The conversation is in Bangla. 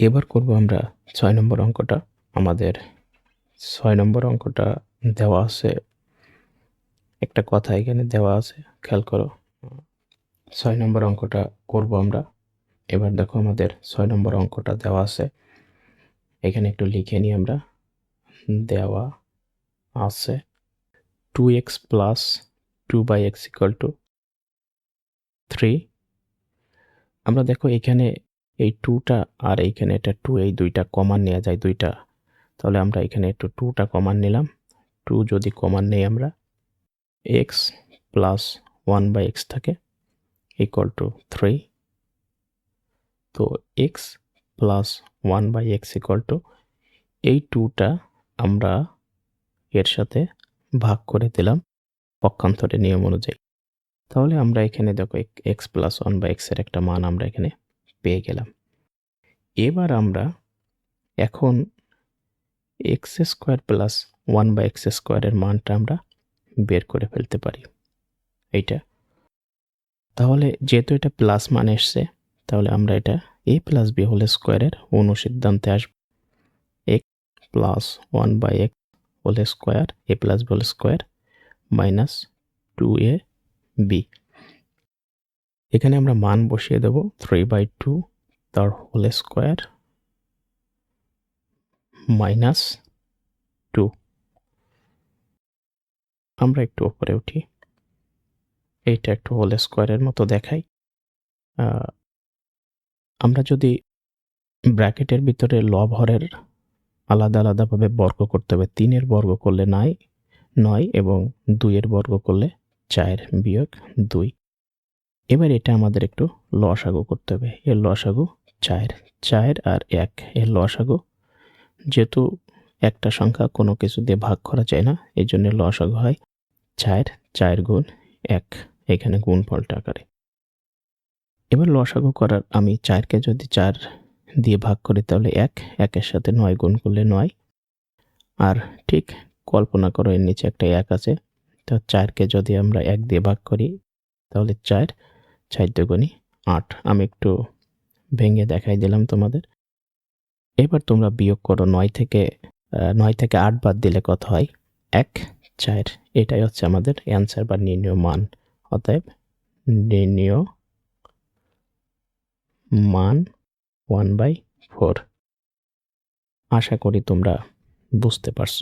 এবার করব আমরা ছয় নম্বর অঙ্কটা। আমাদের ছয় নম্বর অঙ্কটা দেওয়া আছে। একটা কথা এখানে দেওয়া আছে, খেয়াল করো। ছয় নম্বর অঙ্কটা করব আমরা। এবার দেখো আমাদের ছয় নম্বর অঙ্কটা দেওয়া আছে। এখানে একটু লিখে নিই আমরা। দেওয়া আছে two X plus two by X equal two three আমরা দেখো এখানে এই টুটা আর এইখানে এটা টু এই দুইটা কমান নেওয়া যায় দুইটা। তাহলে আমরা এখানে একটু টুটা কমান নিলাম। টু যদি কমান নেই আমরা X plus one by X থাকে ইকুয়াল টু থ্রি তো X plus one by X equal to এই টুটা আমরা এর সাথে ভাগ করে দিলাম পক্ষান্তরের নিয়ম অনুযায়ী। তাহলে আমরা এখানে দেখো এক্স প্লাস ওয়ান বাই এক্সের একটা মান আমরা এখানে পেয়ে গেলাম। এবার আমরা এখন X square plus one by X স্কোয়ারের মানটা আমরা বের করে ফেলতে পারি। এইটা। তাহলে যেহেতু এটা প্লাস মান এসছে, তাহলে আমরা এটা এ প্লাস বি হোল স্কোয়ারের অনুসিদ্ধান্তে আসব। X plus one by X whole square A plus B whole square minus two A B এখানে আমরা মান বসিয়ে দেব থ্রি বাই টু তার হোল স্কোয়ার মাইনাস টু আমরা একটু ওপরে উঠি। এইটা একটু হোল স্কোয়ারের মতো দেখাই। আমরা যদি ব্র্যাকেটের ভিতরে লব হরের আলাদা আলাদাভাবে বর্গ করতে হবে, তিনের বর্গ করলে নাই, নয় এবং দুইয়ের বর্গ করলে চার বিয়োগ দুই। এবার এটা আমাদের একটু লসাগু করতে হবে। এর লসাগু চার। চার আর এক। এর লসাগু যেহেতু একটা সংখ্যা কোনো কিছু দিয়ে ভাগ করা যায় না, এই জন্য লসাগু হয় চার। চার গুণ এক। এখানে গুণ ফলটা আকারে। এবার লসাগু করার আমি চারকে যদি চার দিয়ে ভাগ করি তাহলে এক। একের সাথে নয় গুণ করলে নয়। আর ঠিক কল্পনা করো এর নিচে একটা এক আছে। তো চারকে যদি আমরা এক দিয়ে ভাগ করি তাহলে চার চার আট। আমি একটু ভেঙে দেখাই দিলাম তোমাদের। এবার তোমরা বিয়োগ করো নয় থেকে নয় থেকে আট বাদ দিলে কত হয়? এক, চার। এটাই হচ্ছে আমাদের অ্যান্সার বা নির্ণয় মান। অতএব নির্ণয় মান ওয়ান বাই ফোর আশা করি তোমরা বুঝতে পারছ।